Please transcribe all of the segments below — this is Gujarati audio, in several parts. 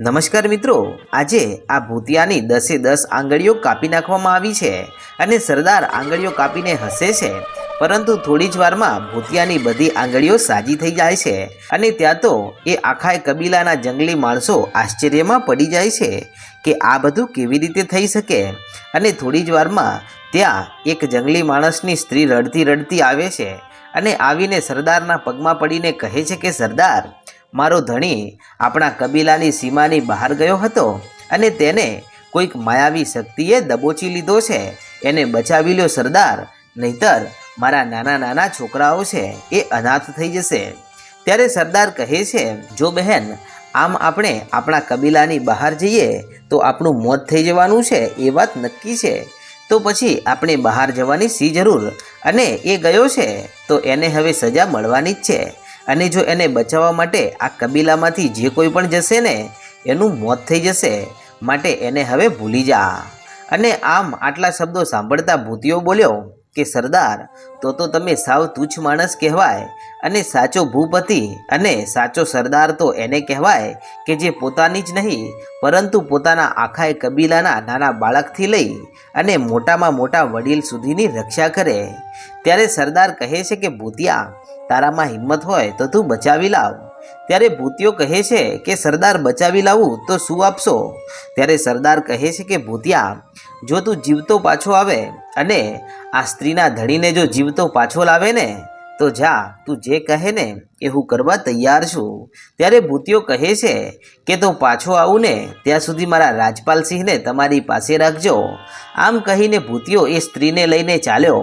નમસ્કાર મિત્રો, આજે આ ભૂતિયાની દસે દસ આંગળીઓ કાપી નાખવામાં આવી છે અને સરદાર આંગળીઓ કાપીને હસે છે. પરંતુ થોડી જ વારમાં ભૂતિયાની બધી આંગળીઓ સાજી થઈ જાય છે અને ત્યાં તો એ આખા કબીલાના જંગલી માણસો આશ્ચર્યમાં પડી જાય છે કે આ બધું કેવી રીતે થઈ શકે. અને થોડી જ વારમાં ત્યાં એક જંગલી માણસની સ્ત્રી રડતી રડતી આવે છે અને આવીને સરદારના પગમાં પડીને કહે છે કે, સરદાર મારો ધણી આપણા કબીલાની સીમાની બહાર ગયો હતો અને તેને કોઈક માયાવી શક્તિએ દબોચી લીધો છે. એને બચાવી લ્યો સરદાર, નહીતર મારા નાના નાના છોકરાઓ છે એ અનાથ થઈ જશે. ત્યારે સરદાર કહે છે, જો બહેન, આમ આપણે આપણા કબીલાની બહાર જઈએ તો આપણું મોત થઈ જવાનું છે એ વાત નક્કી છે. તો પછી આપણે બહાર જવાની સી જરૂર? અને એ ગયો છે તો એને હવે સજા મળવાની જ છે. અને જો એને બચાવવા માટે આ કબીલામાંથી જે કોઈ પણ જશે ને, એનું મોત થઈ જશે, માટે એને હવે ભૂલી જા. અને આમ આટલા શબ્દો સાંભળતા ભૂતિયો બોલ્યો કે, સરદાર, તો તો તમે સાવ તુચ્છ માણસ કહેવાય અને સાચો ભૂપતિ અને સાચો સરદાર તો એને કહેવાય કે જે પોતાની જ નહીં, પરંતુ પોતાના આખા કબીલાના નાના બાળકથી લઈ અને મોટામાં મોટા વડીલ સુધીની રક્ષા કરે. ત્યારે સરદાર કહે છે કે, ભૂતિયા તારામાં હિંમત હોય તો તું બચાવી લાવ. ત્યારે ભૂતિયો કહે છે કે સરદાર બચાવી લાવું તો શું આપશો? ત્યારે સરદાર કહે છે કે ભૂતિયા, જો તું જીવતો પાછો આવે અને આ સ્ત્રીના ધણીને જો જીવતો પાછો લાવે ને, તો જા, તું જે કહે ને એ હું કરવા તૈયાર છું. ત્યારે ભૂતિયો કહે છે કે તો પાછો આવું ને, ત્યાં સુધી મારા રાજપાલસિંહને તમારી પાસે રાખજો. આમ કહીને ભૂતિયો એ સ્ત્રીને લઈને ચાલ્યો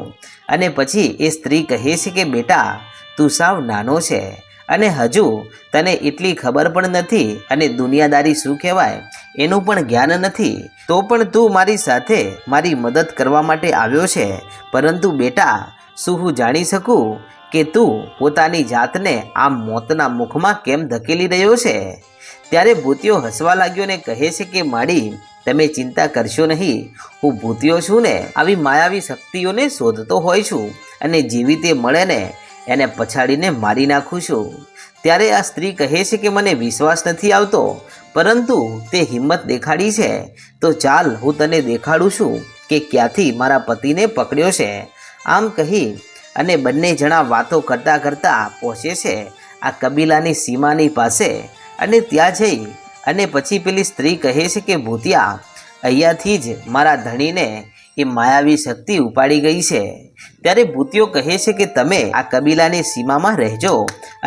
અને પછી એ સ્ત્રી કહે છે કે બેટા તું સાવ નાનો છે અને હજુ તને એટલી ખબર પણ નથી અને દુનિયાદારી શું કહેવાય એનું પણ જ્ઞાન નથી, તો પણ તું મારી સાથે મારી મદદ કરવા માટે આવ્યો છે. પરંતુ બેટા, શું હું જાણી શકું કે તું પોતાની જાતને આ મોતના મુખમાં કેમ ધકેલી રહ્યો છે? ત્યારે ભૂતિયો હસવા લાગ્યો ને કહે છે કે, માડી, તમે ચિંતા કરશો નહીં. હું ભૂતિયો છું ને, આવી માયાવી શક્તિઓને શોધતો હોય છું અને જેવી તે મળે ને એને પછાડીને મારી નાખું છું. ત્યારે આ સ્ત્રી કહે છે કે મને વિશ્વાસ નથી આવતો, પરંતુ તે હિંમત દેખાડી છે. તો ચાલ, હું તને દેખાડું છું કે ક્યાંથી મારા પતિને પકડ્યો છે. આમ કહી અને બંને જણા વાતો કરતાં કરતાં પહોંચે છે આ કબીલાની સીમાની પાસે. અને ત્યાં જઈ અને પછી પેલી સ્ત્રી કહે છે કે, ભૂતિયા, અહીંયાથી જ મારા ધણીને એ માયાવી શક્તિ ઉપાડી ગઈ છે. ત્યારે ભૂતિયો કહે છે કે તમે આ કબીલાની સીમામાં રહેજો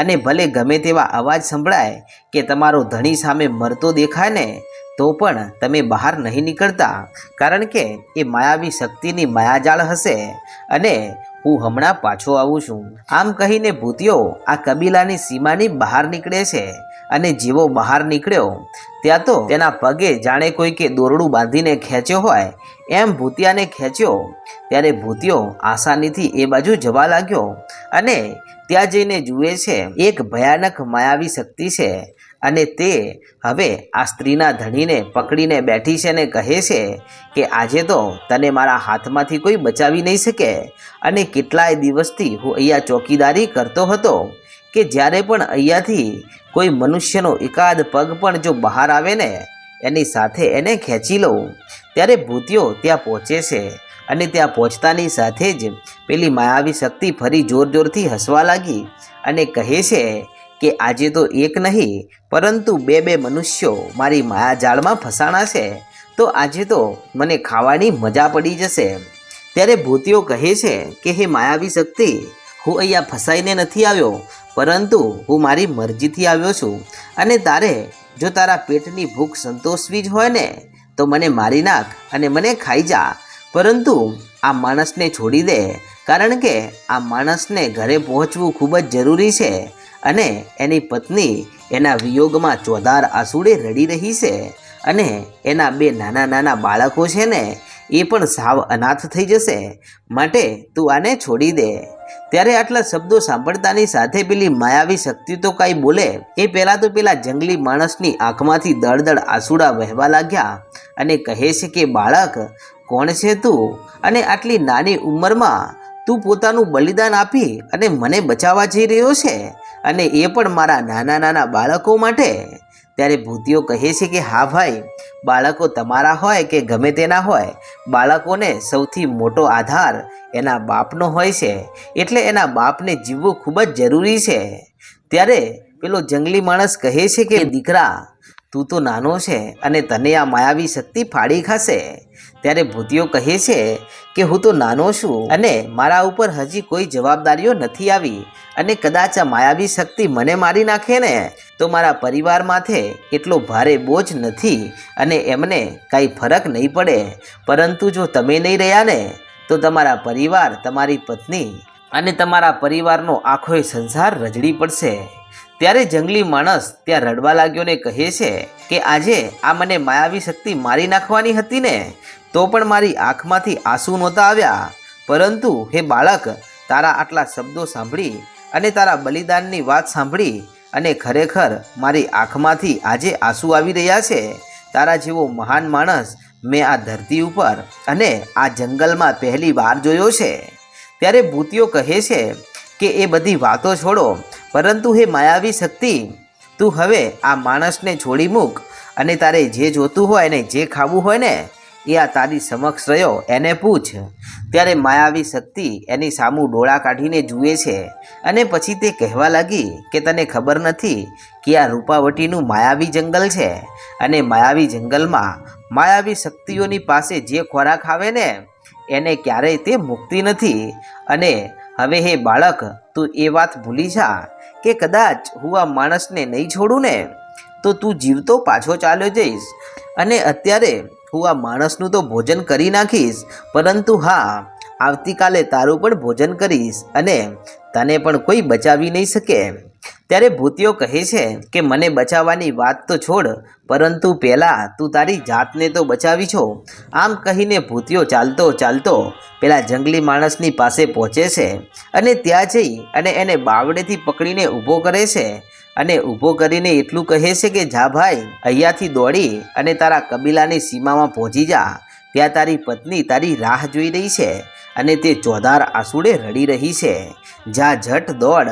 અને ભલે ગમે તેવા અવાજ સંભળાય કે તમારો ધણી સામે મરતો દેખાય ને, તો પણ તમે બહાર નહીં નીકળતા, કારણ કે એ માયાવી શક્તિની માયાજાળ હશે અને હું હમણાં પાછો આવું છું. આમ કહીને ભૂતિયો આ કબીલાની સીમાની બહાર નીકળે છે અને જેવો બહાર નીકળ્યો, ત્યાં તો તેના પગે જાણે કોઈ કે દોરડું બાંધીને ખેંચ્યો હોય એમ ભૂતિયાને ખેંચ્યો. ત્યારે ભૂતિયો આસાનીથી એ બાજુ જવા લાગ્યો અને ત્યાં જઈને જુએ છે, એક ભયાનક માયાવી શક્તિ છે અને તે હવે આ સ્ત્રીના ધણીને પકડીને બેઠી છે અને કહે છે કે આજે તો તને મારા હાથમાંથી કોઈ બચાવી નહીં શકે અને કેટલાય દિવસથી હું અહીંયા ચોકીદારી કરતો હતો કે જ્યારે પણ અહીંયાથી કોઈ મનુષ્યનો એકાદ પગ પણ જો બહાર આવે ને એની સાથે એને ખેંચી લઉં. ત્યારે ભૂતિયો ત્યાં પહોંચે છે અને ત્યાં પહોંચતાની સાથે જ પેલી માયાવી શક્તિ ફરી જોર જોરથી હસવા લાગી અને કહે છે કે આજે તો એક નહીં, પરંતુ બે બે મનુષ્યો મારી માયાજાળમાં ફસાણા છે, તો આજે તો મને ખાવાની મજા પડી જશે. ત્યારે ભૂતિયો કહે છે કે, હે માયાવી શક્તિ, હું અહીંયા ફસાઈને નથી આવ્યો, પરંતુ હું મારી મરજીથી આવ્યો છું અને તારે જો તારા પેટની ભૂખ સંતોષવી જ હોય ને, તો મને મારી નાખ અને મને ખાઈ જા. પરંતુ આ માણસને છોડી દે, કારણ કે આ માણસને ઘરે પહોંચવું ખૂબ જ જરૂરી છે અને એની પત્ની એના વિયોગમાં ચોધાર આસુડે રડી રહી છે અને એના બે નાના નાના બાળકો છે ને, એ પણ સાવ અનાથ થઈ જશે. માટે તું આને છોડી દે. ત્યારે આટલા શબ્દો સાંભળતાની સાથે પેલી માયાવી શક્તિ તો કાંઈ બોલે. એ પહેલાં તો પેલા જંગલી માણસની આંખમાંથી દળદળ આંસુડા વહેવા લાગ્યા અને કહે છે કે, બાળક, કોણ છે તું? અને આટલી નાની ઉંમરમાં તું પોતાનું બલિદાન આપી અને મને બચાવવા જઈ રહ્યો છે? અને એ પણ મારા નાના નાના બાળકો માટે? ત્યારે ભૂતિઓ કહે છે કે, હા ભાઈ, બાળકો તમારા હોય કે ગમે તેના હોય? બાળકોને સૌથી મોટો આધાર એના બાપનો હોય છે. એટલે એના બાપને જીવવું ખૂબ જ જરૂરી છે. ત્યારે પેલો જંગલી માણસ કહે છે કે, દીકરા તું તો નાનો છે અને તને આ માયાવી શક્તિ ફાડી ખાશે. ત્યારે ભૂતિઓ કહે છે કે હું તો નાનો છું અને મારા ઉપર હજી કોઈ જવાબદારીઓ નથી આવી અને કદાચ આ માયાવી શક્તિ મને મારી નાખે ને, તો મારા પરિવાર માથે એટલો ભારે બોજ નથી અને એમને કાંઈ ફરક નહીં પડે. પરંતુ જો તમે નહીં રહ્યા ને, તો તમારા પરિવાર, તમારી પત્ની અને તમારા પરિવારનો આખો સંસાર રજડી પડશે. ત્યારે જંગલી માણસ ત્યાં રડવા લાગ્યો ને કહે છે કે, આજે આ મને માયાવી શક્તિ મારી નાખવાની હતી ને, તો પણ મારી આંખમાંથી આંસુ નહોતા આવ્યા. પરંતુ હે બાળક, તારા આટલા શબ્દો સાંભળી અને તારા બલિદાનની વાત સાંભળી અને ખરેખર મારી આંખમાંથી આજે આંસુ આવી રહ્યા છે. તારા જેવો મહાન માણસ મેં આ ધરતી ઉપર અને આ જંગલમાં પહેલી વાર જોયો છે. ત્યારે ભૂતિઓ કહે છે કે, એ બધી વાતો છોડો પરંતુ હે માયાવી શક્તિ, તું હવે આ માણસને છોડી મૂક અને તારે જે જોતું હોય ને જે ખાવું હોય ને, એ આ તારી સમક્ષ રહ્યો, એને પૂછ. ત્યારે માયાવી શક્તિ એની સામું ડોળા કાઢીને જુએ છે અને પછી તે કહેવા લાગી કે તને ખબર નથી કે આ રૂપાવટીનું માયાવી જંગલ છે અને માયાવી જંગલમાં માયાવી શક્તિઓની પાસે જે ખોરાક આવે ને, એને ક્યારેય તે મુક્તિ નથી અને હવે હે બાળક, તું એ વાત ભૂલી જા કે કદાચ હું આ માણસને નહીં છોડું ને, તો તું જીવતો પાછો ચાલ્યો જઈશ. અને અત્યારે હું આ માણસનું તો ભોજન કરી નાખીશ, પરંતુ હા, આવતીકાલે તારું પણ ભોજન કરીશ અને તને પણ કોઈ બચાવી નહીં શકે. ત્યારે ભૂતિઓ કહે છે કે, મને બચાવવાની વાત તો છોડ, પરંતુ પહેલાં તું તારી જાતને તો બચાવી છો. આમ કહીને ભૂતિઓ ચાલતો ચાલતો પેલા જંગલી માણસની પાસે પહોંચે છે અને ત્યાં જઈ અને એને બાવડેથી પકડીને ઊભો કરે છે અને ઊભો કરીને એટલું કહે છે કે, જા ભાઈ, અહીંયાથી દોડી અને તારા કબીલાની સીમામાં પહોંચી જા. ત્યાં તારી પત્ની તારી રાહ જોઈ રહી છે અને તે ચોધાર આંસુડે રડી રહી છે. જા, ઝટ દોડ.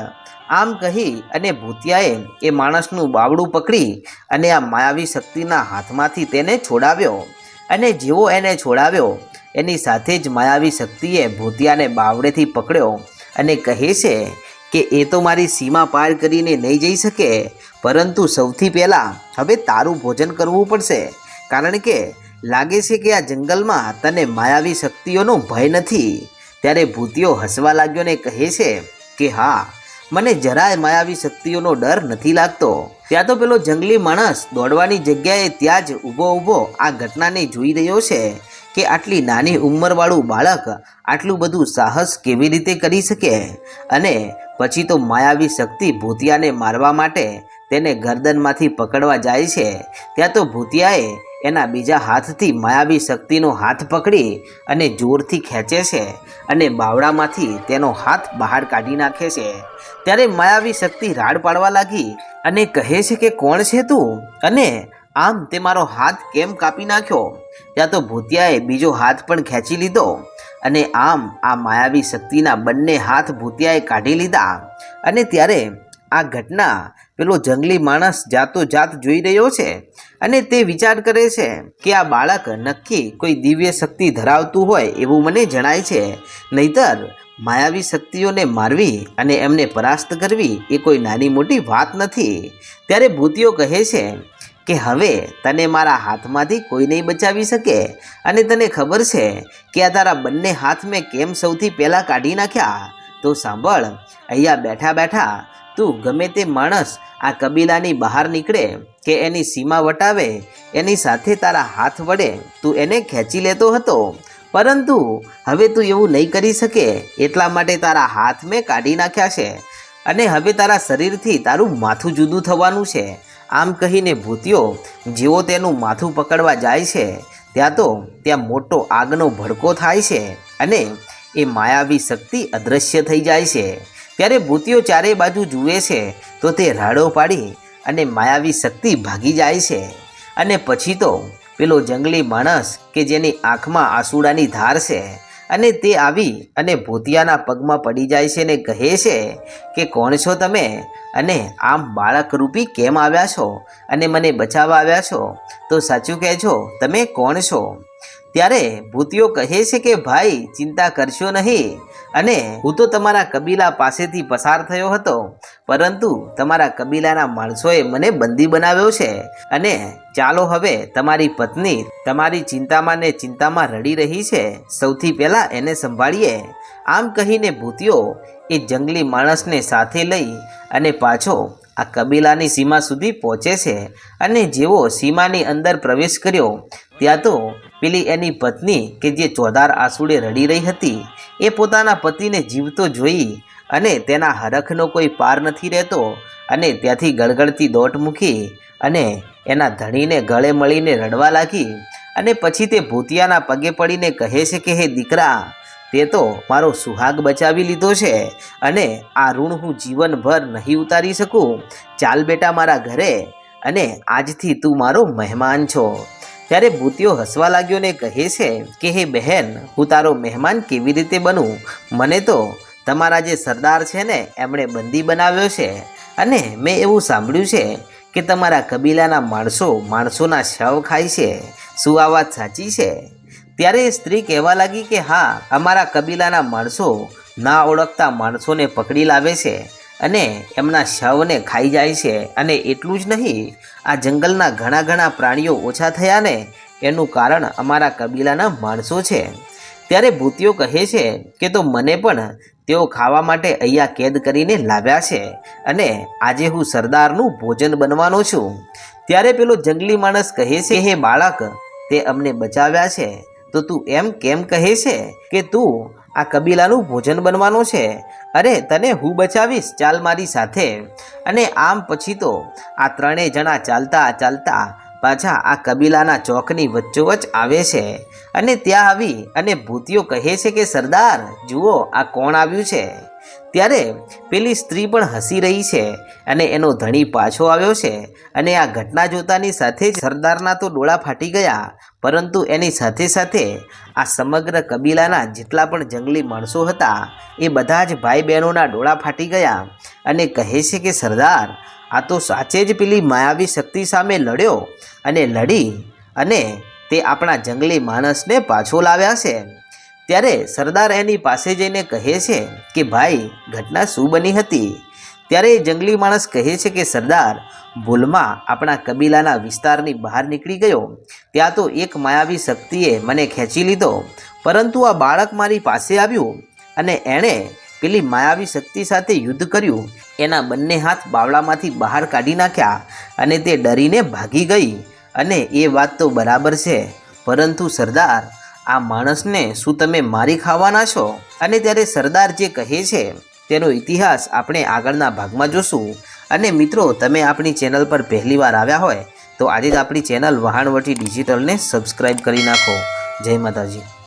આમ કહી અને ભૂતિયાએ એ માણસનું બાવડું પકડી અને આ માયાવી શક્તિના હાથમાંથી તેને છોડાવ્યો. અને જેવો એને છોડાવ્યો, એની સાથે જ માયાવી શક્તિએ ભૂતિયાને બાવડેથી પકડ્યો અને કહે છે કે, એ તો મારી સીમા પાર કરીને નહીં જઈ શકે, પરંતુ સૌથી પહેલાં હવે તારું ભોજન કરવું પડશે. કારણ કે લાગે છે કે આ જંગલમાં તને માયાવી શક્તિઓનો ભય નથી. ત્યારે ભૂતિયો હસવા લાગ્યો ને કહે છે કે, હા મને જરાય માયાવી શક્તિઓનો ડર નથી લાગતો. ત્યાં તો પેલો જંગલી માણસ દોડવાની જગ્યાએ ત્યાં જ ઊભો ઊભો આ ઘટનાને જોઈ રહ્યો છે કે આટલી નાની ઉંમરવાળું બાળક આટલું બધું સાહસ કેવી રીતે કરી શકે? અને પછી તો માયાવી શક્તિ ભૂતિયાને મારવા માટે તેને ગરદનમાંથી પકડવા જાય છે. ત્યાં તો ભૂતિયાએ એના બીજા હાથથી માયાવી શક્તિનો હાથ પકડી અને જોરથી ખેંચે છે અને બાવડામાંથી તેનો હાથ બહાર કાઢી નાખે છે. ત્યારે માયાવી શક્તિ રાડ પાડવા લાગી અને કહે છે કે, કોણ છે તું? અને આમ તે મારો હાથ કેમ કાપી નાખ્યો? ત્યાં તો ભૂતિયાએ બીજો હાથ પણ ખેંચી લીધો અને આમ આ માયાવી શક્તિના બંને હાથ ભૂતિયાએ કાઢી લીધા અને ત્યારે આ ઘટના પેલો જંગલી માણસ જાતો જાત જોઈ રહ્યો છે અને તે વિચાર કરે છે કે આ બાળક નક્કી કોઈ દિવ્ય શક્તિ ધરાવતું હોય એવું મને જણાય છે. નહીતર માયાવી શક્તિઓને મારવી અને એમને પરાસ્ત કરવી એ કોઈ નાની મોટી વાત નથી. ત્યારે ભૂતિઓ કહે છે કે હવે તને મારા હાથમાંથી કોઈ નહીં બચાવી શકે અને તને ખબર છે કે આ તારા બંને હાથ મેં કેમ સૌથી પહેલાં કાઢી નાખ્યા? તો સાંભળ, અહીંયા બેઠા બેઠા તું ગમે તે માણસ આ કબીલાની બહાર નીકળે કે એની સીમા વટાવે, એની સાથે તારા હાથ વડે, તું એને ખેંચી લેતો હતો. પરંતુ હવે તું એવું નહીં કરી શકે, એટલા માટે તારા હાથ મેં કાઢી નાખ્યા છે અને હવે તારા શરીરથી તારું માથું જુદું થવાનું છે. આમ કહીને ભૂતિયો જેવો તેનું માથું પકડવા જાય છે, ત્યાં તો ત્યાં મોટો આગનો ભડકો થાય છે અને એ માયાવી શક્તિ અદૃશ્ય થઈ જાય છે. ત્યારે ભૂતિઓ ચારે બાજુ જુએ છે, તો તે રાડો પાડી અને માયાવી શક્તિ ભાગી જાય છે. અને પછી તો પેલો જંગલી માણસ કે જેની આંખમાં આંસુડાની ધાર છે અને તે આવી અને ભૂતિયાના પગમાં પડી જાય છે ને કહે છે કે, કોણ છો તમે? અને આમ બાળક રૂપી કેમ આવ્યા છો? અને મને બચાવવા આવ્યા છો? તો સાચું કહેજો, તમે કોણ છો? ત્યારે ભૂતિયો કહે છે કે, ભાઈ, ચિંતા કરશો નહીં. અને હું તો તમારા કબીલા પાસેથી પસાર થયો હતો, પરંતુ તમારા કબીલાના માણસોએ મને બંદી બનાવ્યો છે. અને ચાલો હવે તમારી પત્ની તમારી ચિંતામાં ને ચિંતામાં રડી રહી છે. સૌથી પહેલાં એને સંભાળીએ. આમ કહીને ભૂતિયો એ જંગલી માણસને સાથે લઈ અને પાછો આ કબીલાની સીમા સુધી પહોંચે છે. અને જેવો સીમાની અંદર પ્રવેશ કર્યો, ત્યાં તો પેલી એની પત્ની કે જે ચોધાર આંસુડે રડી રહી હતી, એ પોતાના પતિને જીવતો જોઈ અને તેના હરખનો કોઈ પાર નથી રહેતો અને ત્યાંથી ગળગળતી દોટ મૂકી અને એના ધણીને ગળે મળીને રડવા લાગી અને પછી તે ભૂતિયાના પગે પડીને કહે છે કે, હે દીકરા, તે તો મારો સુહાગ બચાવી લીધો છે અને આ ઋણ હું જીવનભર નહીં ઉતારી શકું. ચાલ બેટા મારા ઘરે અને આજથી તું મારો મહેમાન છો. ત્યારે ભૂતિયો હસવા લાગ્યો ને કહે છે કે, હે બહેન, હું તારો મહેમાન કેવી રીતે બનું? મને તો તમારા જે સરદાર છે ને, એમણે બંદી બનાવ્યો છે. અને મેં એવું સાંભળ્યું છે કે તમારા કબીલાના માણસો માણસોના શવ ખાય છે. શું આ વાત સાચી છે? ત્યારે સ્ત્રી કહેવા લાગી કે, હા, અમારા કબીલાના માણસો ના ઓળખતા માણસોને પકડી લાવે છે. અને એમના શવને ખાઈ જાય છે. અને એટલું જ નહીં, આ જંગલના ઘણા ઘણા પ્રાણીઓ ઓછા થયા ને એનું કારણ અમારા કબીલાના માણસો છે. ત્યારે ભૂતિઓ કહે છે કે તો મને પણ તેઓ ખાવા માટે અહીંયા કેદ કરીને લાવ્યા છે અને આજે હું સરદારનું ભોજન બનવાનો છું. ત્યારે પેલો જંગલી માણસ કહે છે હે બાળક, તે અમને બચાવ્યા છે. તો તું એમ કેમ કહે છે કે તું આ કબીલાનું ભોજન બનવાનું છે. અરે, તને હું બચાવીશ? ચાલ મારી સાથે. અને આમ પછી તો આ ત્રણેય જણા ચાલતા ચાલતા પાછા આ કબીલાના ચોકની વચ્ચોવચ આવે છે. અને ત્યાં આવી અને ભૂતિયો કહે છે કે, સરદાર, જુઓ આ કોણ આવ્યું છે. ત્યારે પેલી સ્ત્રી પણ હસી રહી છે અને એનો ધણી પાછો આવ્યો છે અને આ ઘટના જોતાની સાથે જ સરદારના તો ડોળા ફાટી ગયા, પરંતુ એની સાથે સાથે આ સમગ્ર કબીલાના જેટલા પણ જંગલી માણસો હતા, એ બધા જ ભાઈ બહેનોના ડોળા ફાટી ગયા અને કહે છે કે, સરદાર, આ તો સાચે જ પેલી માયાવી શક્તિ સામે લડ્યો અને લડી અને તે આપણા જંગલી માણસને પાછો લાવ્યા છે. ત્યારે સરદાર એની પાસે જઈને કહે છે કે, ભાઈ, ઘટના શું બની હતી? ત્યારે એ જંગલી માણસ કહે છે કે, સરદાર, ભૂલમાં આપણા કબીલાના વિસ્તારની બહાર નીકળી ગયો. ત્યાં તો એક માયાવી શક્તિએ મને ખેંચી લીધો. પરંતુ આ બાળક મારી પાસે આવ્યું અને એણે પેલી માયાવી શક્તિ સાથે યુદ્ધ કર્યું. એના બંને હાથ બાવળામાંથી બહાર કાઢી નાખ્યા અને તે ડરીને ભાગી ગઈ. અને એ વાત તો બરાબર છે. પરંતુ સરદાર આ માણસને શું તમે મારી ખાવાના છો? અને ત્યારે સરદાર જે કહે છે, તેનો ઇતિહાસ આપણે આગળના ભાગમાં જોશું. અને મિત્રો, તમે આપણી ચેનલ પર પહેલીવાર આવ્યા હોય, તો આજે જ આપણી ચેનલ વહાણવટી ડિજિટલને સબસ્ક્રાઈબ કરી નાખો. જય માતાજી.